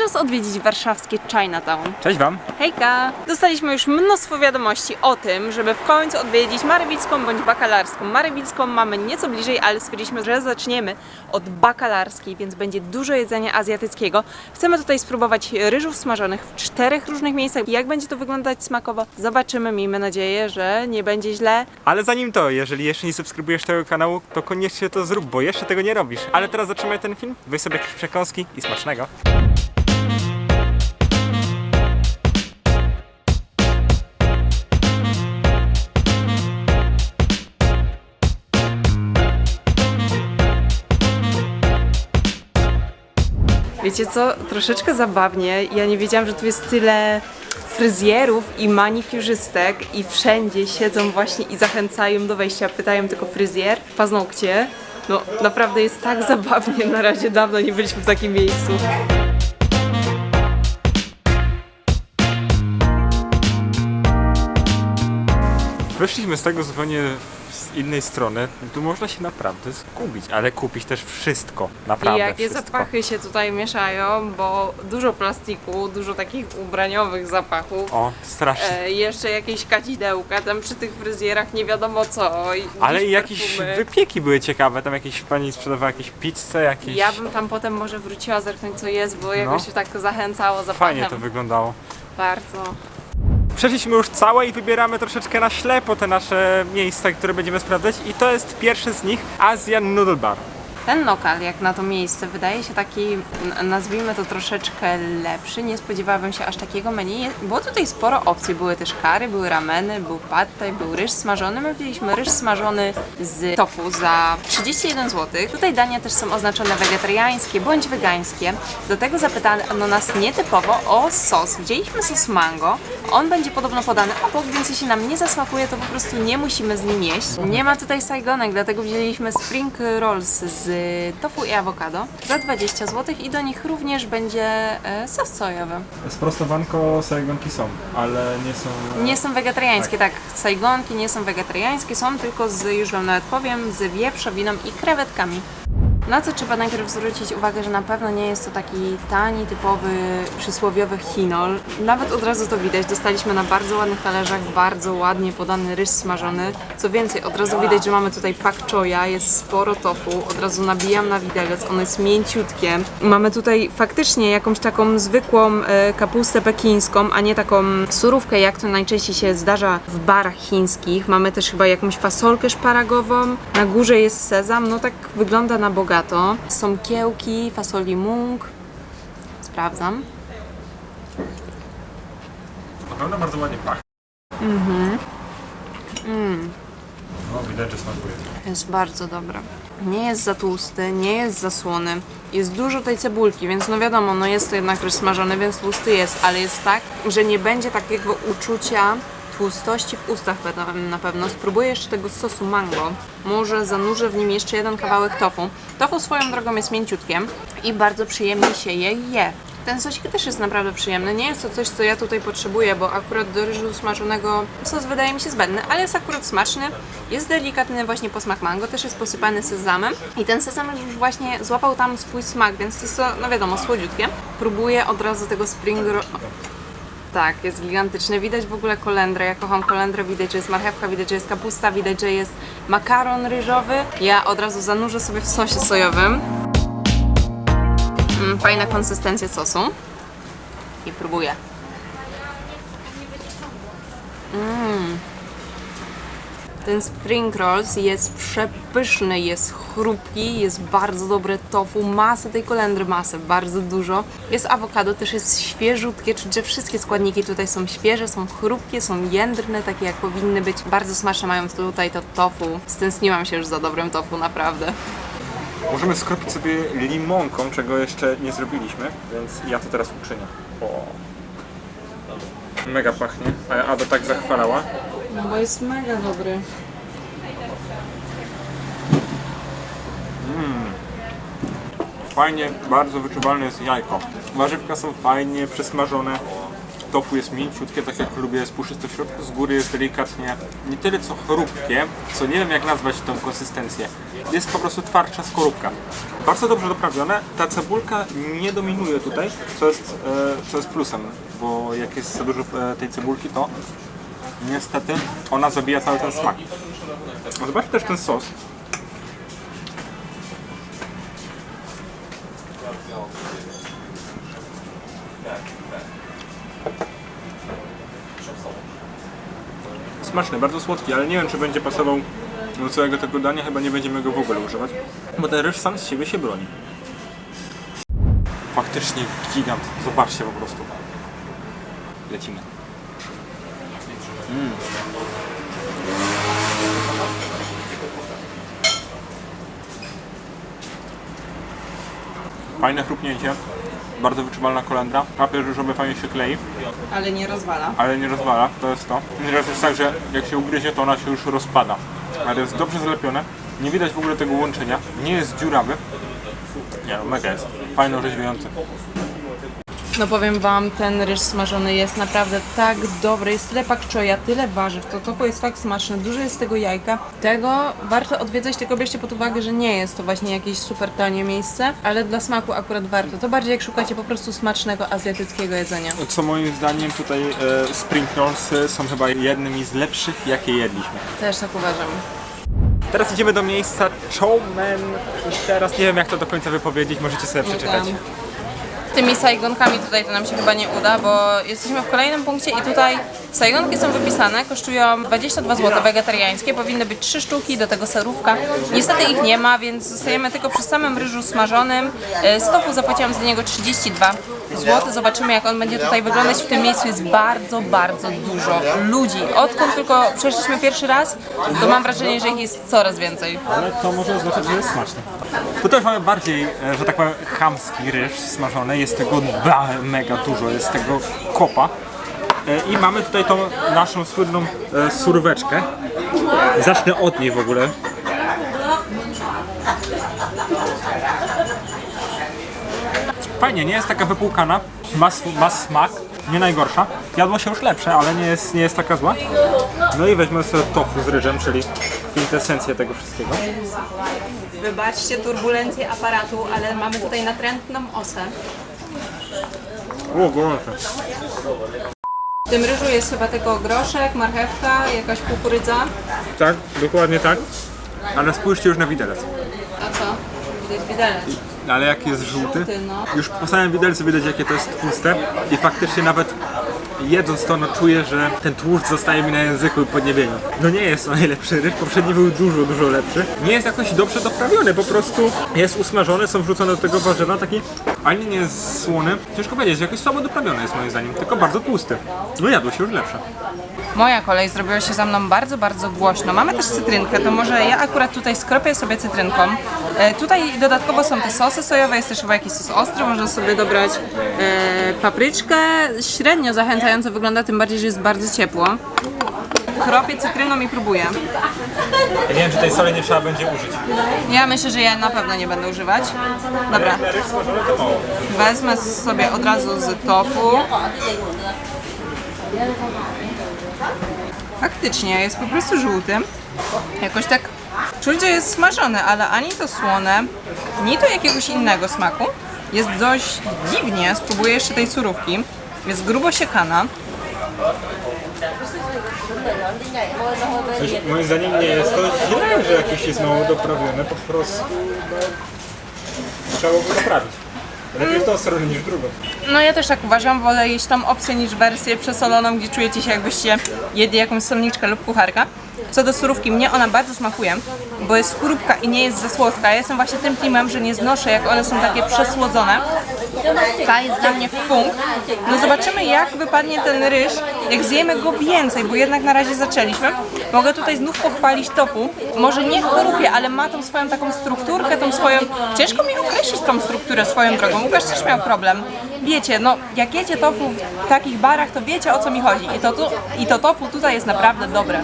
czas odwiedzić warszawskie Chinatown. Cześć Wam. Hejka! Dostaliśmy już mnóstwo wiadomości o tym, żeby w końcu odwiedzić Marywilską bądź Bakalarską. Marywilską mamy nieco bliżej, ale stwierdziliśmy, że zaczniemy od Bakalarskiej, więc będzie dużo jedzenia azjatyckiego. Chcemy tutaj spróbować ryżów smażonych w czterech różnych miejscach. Jak będzie to wyglądać smakowo? Zobaczymy. Miejmy nadzieję, że nie będzie źle. Ale zanim to, jeżeli jeszcze nie subskrybujesz tego kanału, to koniecznie to zrób, bo jeszcze tego nie robisz. Ale teraz zaczynamy ten film. Weź sobie jakieś przekąski i smacznego. Wiecie co? Troszeczkę zabawnie. Ja nie wiedziałam, że tu jest tyle fryzjerów i manikiurzystek i wszędzie siedzą właśnie i zachęcają do wejścia. Pytają tylko fryzjer, paznokcie. No naprawdę jest tak zabawnie. Na razie dawno nie byliśmy w takim miejscu. Wyszliśmy z tego zupełnie z innej strony. Tu można się naprawdę zgubić, ale kupić też wszystko. I Naprawdę jakie wszystko. zapachy się tutaj mieszają, bo dużo plastiku, dużo takich ubraniowych zapachów. O, strasznie. E, jeszcze jakieś kadzidełka, tam przy tych fryzjerach nie wiadomo co. i Ale i jakieś perfumy. wypieki były ciekawe. Tam jakieś pani sprzedawała jakieś pizzę, jakieś... Ja bym tam potem może wróciła zerknąć co jest, bo jakoś się tak zachęcało zapachem. Fajnie to wyglądało. Bardzo. Przeszliśmy już całe i wybieramy troszeczkę na ślepo te nasze miejsca, które będziemy sprawdzać i to jest pierwszy z nich Asian Noodle Bar. Ten lokal, jak na to miejsce, wydaje się taki, nazwijmy to troszeczkę lepszy. Nie spodziewałabym się aż takiego menu. Było tutaj sporo opcji. Były też kary, były rameny, był pad thai, był ryż smażony. My wzięliśmy ryż smażony z tofu za 31 zł. Tutaj dania też są oznaczone wegetariańskie bądź wegańskie. Do tego zapytano nas nietypowo o sos. Wzięliśmy sos mango. On będzie podobno podany obok, więc jeśli nam nie zasmakuje, to po prostu nie musimy z nim jeść. Nie ma tutaj sajgonek, dlatego wzięliśmy spring rolls z tofu i awokado za 20 zł i do nich również będzie e, sos sojowy. Sprostowanko sajgonki są, ale nie są... Nie są wegetariańskie, tak. Sajgonki nie są wegetariańskie, są tylko z, już Wam nawet powiem, z wieprzowiną i krewetkami. Na co trzeba najpierw zwrócić uwagę, że na pewno nie jest to taki tani, typowy, przysłowiowy chinol. Nawet od razu to widać. Dostaliśmy na bardzo ładnych talerzach bardzo ładnie podany ryż smażony. Co więcej, od razu widać, że mamy tutaj pak choya, jest sporo tofu. Od razu nabijam na widelec, ono jest mięciutkie. Mamy tutaj faktycznie jakąś taką zwykłą e, kapustę pekińską, a nie taką surówkę, jak to najczęściej się zdarza w barach chińskich. Mamy też chyba jakąś fasolkę szparagową. Na górze jest sezam, no tak wygląda na bogato. Są kiełki, fasoli mung. Sprawdzam. Naprawdę bardzo ładnie pachnie. Mhm. No, widać, że smakuje. Jest bardzo dobre. Nie jest za tłusty, nie jest za słony. Jest dużo tej cebulki, więc no wiadomo, no jest to jednak ryż smażony, więc tłusty jest, ale jest tak, że nie będzie takiego uczucia tłustości w ustach na pewno. Spróbuję jeszcze tego sosu mango. Może zanurzę w nim jeszcze jeden kawałek tofu. Tofu swoją drogą jest mięciutkie i bardzo przyjemnie się je je. Ten sosik też jest naprawdę przyjemny. Nie jest to coś, co ja tutaj potrzebuję, bo akurat do ryżu smażonego sos wydaje mi się zbędny, ale jest akurat smaczny. Jest delikatny właśnie posmak mango, też jest posypany sezamem i ten sezam już właśnie złapał tam swój smak, więc jest to, no wiadomo, słodziutkie. Próbuję od razu tego spring roll. Tak, jest gigantyczny. Widać w ogóle kolendrę. Ja kocham kolendrę. Widać, że jest marchewka, widać, że jest kapusta, widać, że jest makaron ryżowy. Ja od razu zanurzę sobie w sosie sojowym. Mm, fajna konsystencja sosu. I próbuję. Mm. Ten spring rolls jest przepyszny, jest chrupki, jest bardzo dobre tofu, masę tej kolendry, masę, bardzo dużo. Jest awokado, też jest świeżutkie, czuć, że wszystkie składniki tutaj są świeże, są chrupkie, są jędrne, takie jak powinny być. Bardzo smaczne mają tutaj to tofu. Stęskniłam się już za dobrym tofu, naprawdę. Możemy skropić sobie limonką, czego jeszcze nie zrobiliśmy, więc ja to teraz uczynię. O. Mega pachnie, a Ada tak zachwalała. No bo jest mega dobry. Fajnie, bardzo wyczuwalne jest jajko. Warzywka są fajnie przesmażone. Tofu jest mięciutkie, tak jak lubię, jest puszyste w środku, z góry jest delikatnie, nie tyle co chrupkie, co nie wiem jak nazwać tą konsystencję. Jest po prostu twardsza skorupka. Bardzo dobrze doprawione, ta cebulka nie dominuje tutaj, co jest, e, co jest plusem, bo jak jest za dużo e, tej cebulki, to niestety ona zabija cały ten smak. Zobaczcie też ten sos. Smaczny, bardzo słodki, ale nie wiem czy będzie pasował do całego tego dania, chyba nie będziemy go w ogóle używać, bo ten ryż sam z siebie się broni. Faktycznie gigant, zobaczcie po prostu. Lecimy. Mm. Fajne chrupnięcie, bardzo wyczuwalna kolendra. Papier ryżowy fajnie się klei, Ale nie rozwala. ale nie rozwala, to jest to. Nieraz jest tak, że jak się ugryzie, to ona się już rozpada. Ale jest dobrze zlepione, nie widać w ogóle tego łączenia, nie jest dziurawy. Nie no, mega jest. Fajno orzeźwiający. No powiem wam, ten ryż smażony jest naprawdę tak dobry, jest tyle pakczoja, tyle warzyw, to tofu jest tak smaczne, dużo jest tego jajka. Tego warto odwiedzać, tylko bierzcie pod uwagę, że nie jest to właśnie jakieś super tanie miejsce, ale dla smaku akurat warto. To bardziej jak szukacie po prostu smacznego azjatyckiego jedzenia. Co moim zdaniem tutaj e, spring rollsy są chyba jednymi z lepszych, jakie jedliśmy. Też tak uważam. Teraz idziemy do miejsca Chowmen i teraz nie wiem jak to do końca wypowiedzieć, możecie sobie przeczytać. tam. Tymi sajgonkami tutaj to nam się chyba nie uda, bo jesteśmy w kolejnym punkcie i tutaj sajgonki są wypisane, kosztują 22 zł wegetariańskie, powinny być 3 sztuki, do tego serówka. Niestety ich nie ma, więc zostajemy tylko przy samym ryżu smażonym. E, Z tofu zapłaciłam za niego 32 zł. Zobaczymy jak on będzie tutaj wyglądać. W tym miejscu jest bardzo, bardzo dużo ludzi. Odkąd tylko przeszliśmy pierwszy raz, to mam wrażenie, że ich jest coraz więcej. Ale to może oznaczać, że jest smaczne. Tutaj mamy bardziej, e, że tak powiem, chamski ryż smażony. Jest tego mega dużo, jest tego kopa. E, I mamy tutaj tą naszą słynną e, surweczkę. Zacznę od niej w ogóle. Fajnie, nie jest taka wypłukana, ma, ma smak, nie najgorsza. Jadło się już lepsze, ale nie jest, nie jest taka zła. No i weźmy sobie tofu z ryżem, czyli kwintesencję tego wszystkiego. Wybaczcie turbulencję aparatu, ale mamy tutaj natrętną osę. O, gorące. W tym ryżu jest chyba tylko groszek, marchewka, jakaś kukurydza. Tak, dokładnie tak. Ale spójrzcie już na widelec. A co? Widać widelec. Ale jak jest żółty, Żółty, no. już po samym widelcu widać jakie to jest tłuste i faktycznie nawet jedząc to, no czuję, że ten tłuszcz zostaje mi na języku i podniebieniu. No nie jest to najlepszy ryż, poprzedni był dużo, dużo lepszy. Nie jest jakoś dobrze doprawiony, po prostu jest usmażony, są wrzucone do tego warzywa, taki ani nie jest słony. Ciężko powiedzieć, jakoś słabo doprawiony jest moim zdaniem, tylko bardzo tłusty. No jadło się już lepsze. Moja kolej zrobiła się za mną bardzo, bardzo głośno. Mamy też cytrynkę, to może ja akurat tutaj skropię sobie cytrynką. E, tutaj dodatkowo są te sosy sojowe, jest też chyba jakiś sos ostry, można sobie dobrać e, papryczkę. Średnio zachęcająco wygląda, tym bardziej, że jest bardzo ciepło. Kropię cytryną i próbuję. Ja nie wiem, czy tej soli nie trzeba będzie użyć. Ja myślę, że ja na pewno nie będę używać. Dobra, ryż smażony to mało. wezmę sobie od razu z tofu. Faktycznie jest po prostu żółty. Jakoś tak czuć, że jest smażony, ale ani to słone, ni to jakiegoś innego smaku. Jest dość dziwnie. Spróbuję jeszcze tej surówki. Jest grubo siekana. Coś, moim zdaniem nie jest to źle, że jakieś jest mało doprawione, po prostu trzeba go doprawić. Lepiej w tą stronę niż w drugą. No ja też tak uważam, wolę jeść tą opcję niż wersję przesoloną, gdzie czujecie się jakbyście jedli jakąś solniczkę lub kucharka. Co do surówki, mnie ona bardzo smakuje, bo jest chrupka i nie jest za słodka. Ja jestem właśnie tym teamem, że nie znoszę, jak one są takie przesłodzone. Ta jest dla mnie w punkt. No zobaczymy, jak wypadnie ten ryż, jak zjemy go więcej, bo jednak na razie zaczęliśmy. Mogę tutaj znów pochwalić topu. Może nie chrupie, ale ma tą swoją taką strukturkę, tą swoją... Ciężko mi określić tą strukturę swoją drogą. Łukasz też miał problem. Wiecie, no jak jecie tofu w takich barach, to wiecie o co mi chodzi. I to, tu, i to tofu tutaj jest naprawdę dobre.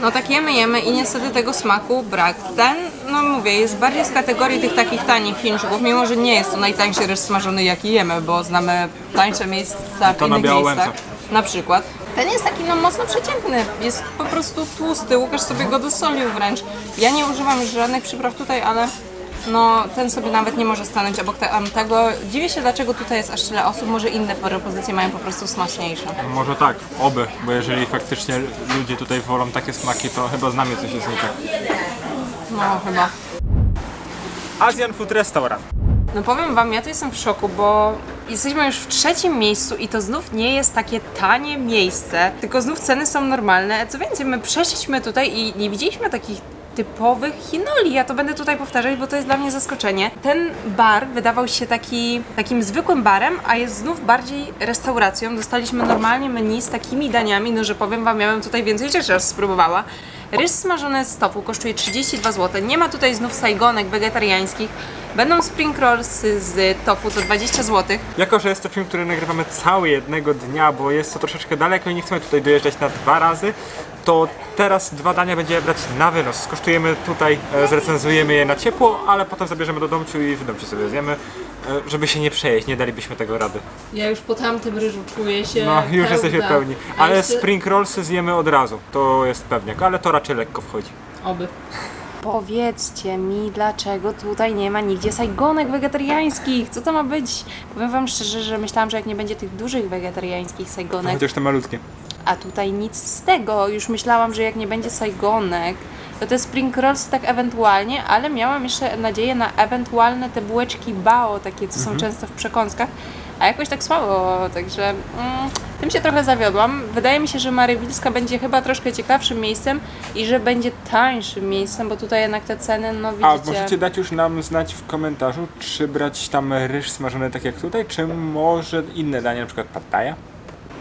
No tak jemy, jemy i niestety tego smaku brak. Ten, no mówię, jest bardziej z kategorii tych takich tanich chińczyków, mimo że nie jest to najtańszy ryż smażony jaki jemy, bo znamy tańsze miejsca w To na innych miejscach. na przykład. Ten jest taki no mocno przeciętny, jest po prostu tłusty, Łukasz sobie go dosolił wręcz. Ja nie używam żadnych przypraw tutaj, ale no ten sobie nawet nie może stanąć obok te- tego. Dziwię się dlaczego tutaj jest aż tyle osób, może inne propozycje mają po prostu smaczniejsze. Może tak, oby, bo jeżeli faktycznie ludzie tutaj wolą takie smaki, to chyba z nami coś jest nie tak. No chyba. Asian Food Restaurant. No powiem wam, ja tu jestem w szoku, bo jesteśmy już w trzecim miejscu i to znów nie jest takie tanie miejsce, tylko znów ceny są normalne. Co więcej, my przeszliśmy tutaj i nie widzieliśmy takich typowych chinoli. Ja to będę tutaj powtarzać, bo to jest dla mnie zaskoczenie. Ten bar wydawał się taki, takim zwykłym barem, a jest znów bardziej restauracją. Dostaliśmy normalnie menu z takimi daniami, no że powiem wam, ja bym tutaj więcej rzeczy aż spróbowała. Rys smażony z tofu kosztuje 32 zł. Nie ma tutaj znów sajgonek wegetariańskich. Będą spring rollsy z tofu za 20 zł. Jako, że jest to film, który nagrywamy cały jednego dnia, bo jest to troszeczkę daleko i nie chcemy tutaj dojeżdżać na dwa razy, to teraz dwa dania będziemy brać na wynos. Skosztujemy tutaj, e, zrecenzujemy je na ciepło, ale potem zabierzemy do domciu i w domciu sobie zjemy, żeby się nie przejeść, nie dalibyśmy tego rady. Ja już po tamtym ryżu czuję się. No, już jesteśmy pełni. Ale spring rollsy zjemy od razu, to jest pewniak, ale to raczej lekko wchodzi. Oby. Powiedzcie mi, dlaczego tutaj nie ma nigdzie sajgonek wegetariańskich? Co to ma być? Powiem Wam szczerze, że myślałam, że jak nie będzie tych dużych wegetariańskich sajgonek, Chociaż te malutkie. a tutaj nic z tego. Już myślałam, że jak nie będzie sajgonek, to te spring rolls tak ewentualnie, ale miałam jeszcze nadzieję na ewentualne te bułeczki bao, takie co są często w przekąskach, a jakoś tak słabo, także mm, tym się trochę zawiodłam. Wydaje mi się, że Marywilska będzie chyba troszkę ciekawszym miejscem i że będzie tańszym miejscem, bo tutaj jednak te ceny, no A widzicie... możecie dać już nam znać w komentarzu, czy brać tam ryż smażony tak jak tutaj, czy może inne dania, na przykład pattaja?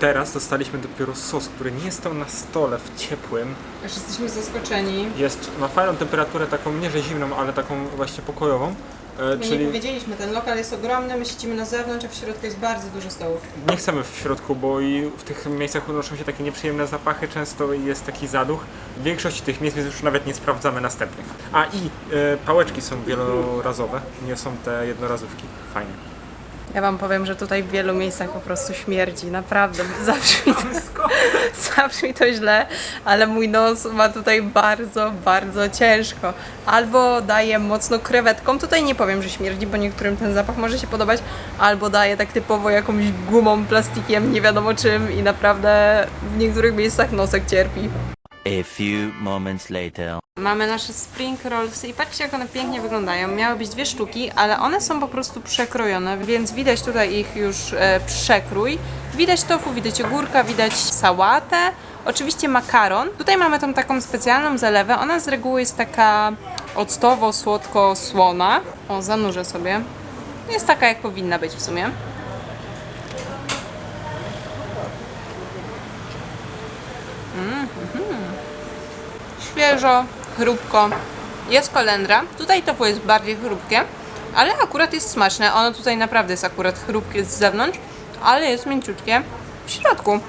Teraz dostaliśmy dopiero sos, który nie stał na stole w ciepłym. Aż jesteśmy zaskoczeni. Jest, ma fajną temperaturę, taką nie że zimną, ale taką właśnie pokojową. E, My nie czyli powiedzieliśmy, ten lokal jest ogromny, my siedzimy na zewnątrz, a w środku jest bardzo dużo stołów. nie chcemy w środku, bo i w tych miejscach unoszą się takie nieprzyjemne zapachy, często jest taki zaduch. W większości tych miejsc więc już nawet nie sprawdzamy następnych. A i e, pałeczki są wielorazowe, nie są te jednorazówki. Fajnie. Ja wam powiem, że tutaj w wielu miejscach po prostu śmierdzi, naprawdę. Zabrzmi to, zabrzmi to źle, ale mój nos ma tutaj bardzo, bardzo ciężko. Albo daje mocno krewetką, tutaj nie powiem, że śmierdzi, bo niektórym ten zapach może się podobać, albo daje tak typowo jakąś gumą, plastikiem, nie wiadomo czym i naprawdę w niektórych miejscach nosek cierpi. A few moments later. Mamy nasze spring rolls i patrzcie jak one pięknie wyglądają. Miały być dwie sztuki, ale one są po prostu przekrojone, więc widać tutaj ich już e, przekrój. Widać tofu, widać ogórka, widać sałatę, oczywiście makaron. Tutaj mamy tą taką specjalną zalewę, ona z reguły jest taka octowo-słodko-słona. O, zanurzę sobie. Jest taka jak powinna być w sumie. Świeżo, chrupko. Jest kolendra. Tutaj tofu jest bardziej chrupkie, ale akurat jest smaczne. Ono tutaj naprawdę jest akurat chrupkie z zewnątrz, ale jest mięciutkie w środku.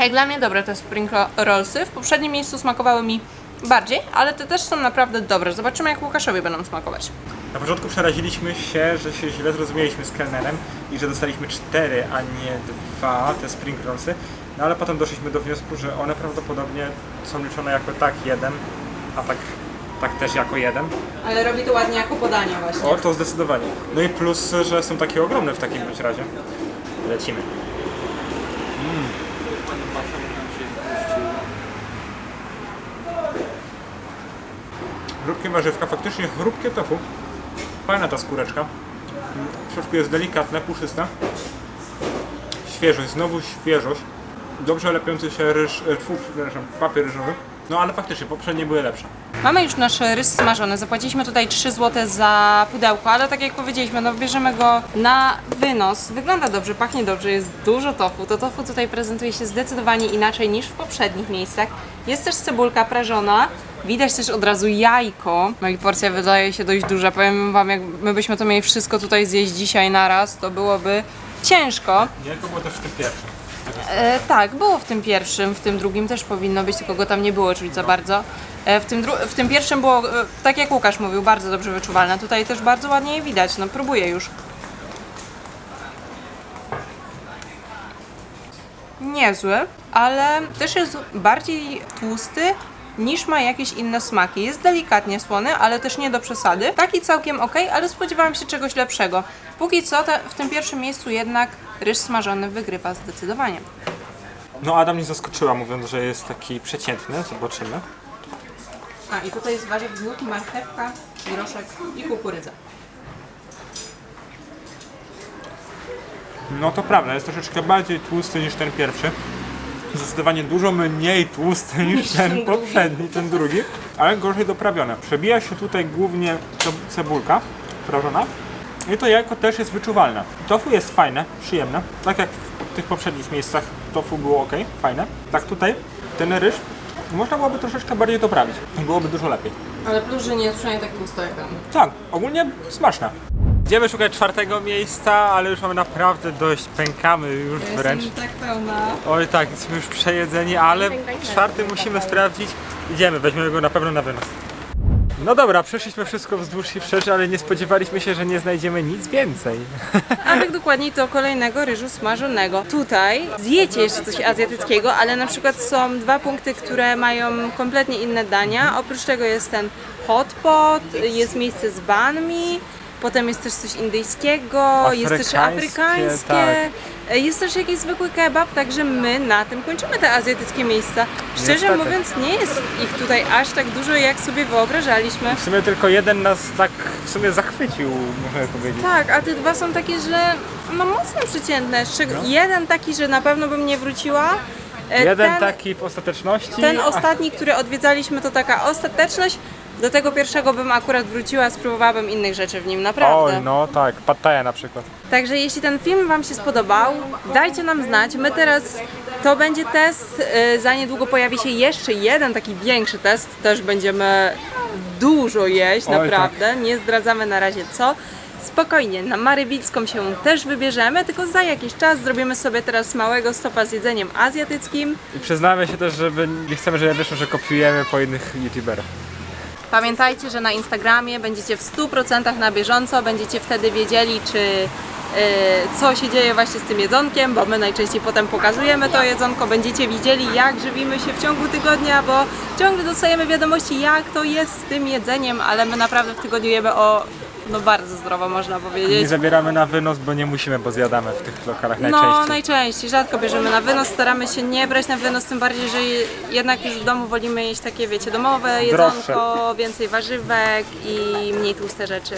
Jak dla mnie dobre te spring ro- rollsy. W poprzednim miejscu smakowały mi bardziej, ale te też są naprawdę dobre. Zobaczymy jak Łukaszowi będą smakować. Na początku przeraziliśmy się, że się źle zrozumieliśmy z kelnerem i że dostaliśmy cztery, a nie dwa te spring rollsy. No ale potem doszliśmy do wniosku, że one prawdopodobnie są liczone jako tak jeden, a tak, tak też jako jeden. Ale robi to ładnie jako podanie właśnie. O, to zdecydowanie. No i plus, że są takie ogromne w takim bądź razie. Lecimy. Chrupkie warzywka, faktycznie chrupkie tofu. Fajna ta skóreczka. W środku jest delikatne, puszyste. Świeżość, znowu świeżość. Dobrze lepiący się ryż, e, tfu, przepraszam, papier ryżowy. No ale faktycznie, poprzednie były lepsze. Mamy już nasz rys smażony. Zapłaciliśmy tutaj 3 zł za pudełko, ale tak jak powiedzieliśmy, no bierzemy go na wynos. Wygląda dobrze, pachnie dobrze, jest dużo tofu. To tofu tutaj prezentuje się zdecydowanie inaczej niż w poprzednich miejscach. Jest też cebulka prażona. Widać też od razu jajko. No i porcja wydaje się dość duża. Powiem wam, jak my byśmy to mieli wszystko tutaj zjeść dzisiaj naraz, to byłoby ciężko. Jajko było też w tym pierwszym. E, tak, było w tym pierwszym, w tym drugim też powinno być, tylko go tam nie było czuć za bardzo. E, w, tym dru- w tym pierwszym było, e, tak jak Łukasz mówił, bardzo dobrze wyczuwalne. Tutaj też bardzo ładnie je widać, no próbuję już. niezły, ale też jest bardziej tłusty niż ma jakieś inne smaki. Jest delikatnie słony, ale też nie do przesady. Taki całkiem ok, ale spodziewałam się czegoś lepszego. Póki co te, w tym pierwszym miejscu jednak ryż smażony wygrywa zdecydowanie. No Adam mnie zaskoczyła mówiąc, że jest taki przeciętny, zobaczymy. A i tutaj jest warzyw dwóch, marchewka, groszek i kukurydza. No to prawda, jest troszeczkę bardziej tłusty niż ten pierwszy. Zdecydowanie dużo mniej tłusty niż ten poprzedni, ten drugi, ale gorzej doprawione. Przebija się tutaj głównie ce- cebulka prażona i to jajko też jest wyczuwalne. Tofu jest fajne, przyjemne, tak jak w tych poprzednich miejscach tofu było ok, fajne. Tak tutaj ten ryż można byłoby troszeczkę bardziej doprawić i byłoby dużo lepiej. Ale plus, że nie jest przynajmniej tak tłusto jak tam. Tak, ogólnie smaczne. Idziemy szukać czwartego miejsca, ale już mamy naprawdę dość, pękamy już wręcz. tak pełna. Oj tak, jesteśmy już przejedzeni, ale czwarty musimy sprawdzić. Idziemy, weźmiemy go na pewno na wynos. No dobra, przeszliśmy wszystko wzdłuż i wszerz, ale nie spodziewaliśmy się, że nie znajdziemy nic więcej. A tak dokładniej to kolejnego ryżu smażonego. Tutaj zjecie jeszcze coś azjatyckiego, ale na przykład są dwa punkty, które mają kompletnie inne dania. Oprócz tego jest ten hot pot, jest miejsce z banmi, potem jest też coś indyjskiego, jest też Afrykańskie, afrykańskie. Jest też jakiś zwykły kebab, także my na tym kończymy te azjatyckie miejsca. Szczerze Niestety. mówiąc, nie jest ich tutaj aż tak dużo, jak sobie wyobrażaliśmy. W sumie tylko jeden nas tak w sumie zachwycił, można powiedzieć. Tak, a te dwa są takie, że no mocno przeciętne. Szczeg- Jeden taki, że na pewno bym nie wróciła. E, Jeden ten, taki w ostateczności. Ten ostatni, który odwiedzaliśmy, to taka ostateczność. Do tego pierwszego bym akurat wróciła, spróbowałabym innych rzeczy w nim, naprawdę. Oj, no tak, Pattaja na przykład. Także jeśli ten film Wam się spodobał, dajcie nam znać. My teraz, to będzie test, y, za niedługo pojawi się jeszcze jeden taki większy test. Też będziemy dużo jeść, Oj, tak. naprawdę. Nie zdradzamy na razie co. Spokojnie, na Marywicką się też wybierzemy, tylko za jakiś czas zrobimy sobie teraz małego stopa z jedzeniem azjatyckim. I przyznamy się też, że nie chcemy, żeby wyszło, że kopiujemy po innych youtuberach. Pamiętajcie, że na Instagramie będziecie w 100% na bieżąco, będziecie wtedy wiedzieli, czy y, co się dzieje właśnie z tym jedzonkiem, bo my najczęściej potem pokazujemy to jedzonko, będziecie widzieli jak żywimy się w ciągu tygodnia, bo ciągle dostajemy wiadomości jak to jest z tym jedzeniem, ale my naprawdę w tygodniu jemy o no bardzo zdrowo można powiedzieć. Nie zabieramy na wynos, bo nie musimy, bo zjadamy w tych lokalach najczęściej. No, najczęściej. Rzadko bierzemy na wynos, staramy się nie brać na wynos, tym bardziej, że je- jednak już w domu wolimy jeść takie, wiecie, domowe jedzonko, więcej warzywek i mniej tłuste rzeczy.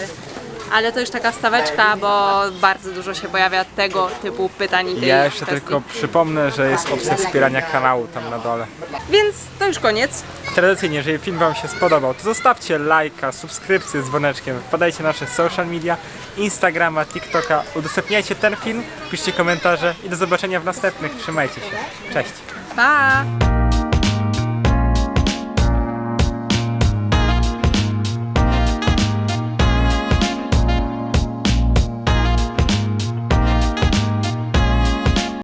Ale to już taka staweczka, bo bardzo dużo się pojawia tego typu pytań i tych Ja jeszcze kwestii. tylko przypomnę, że jest opcja wspierania kanału tam na dole. Więc to już koniec. Tradycyjnie, jeżeli film Wam się spodobał, to zostawcie lajka, subskrypcję z dzwoneczkiem, wpadajcie na nasze social media, Instagrama, TikToka, udostępniajcie ten film, piszcie komentarze i do zobaczenia w następnych. Trzymajcie się. Cześć! Pa!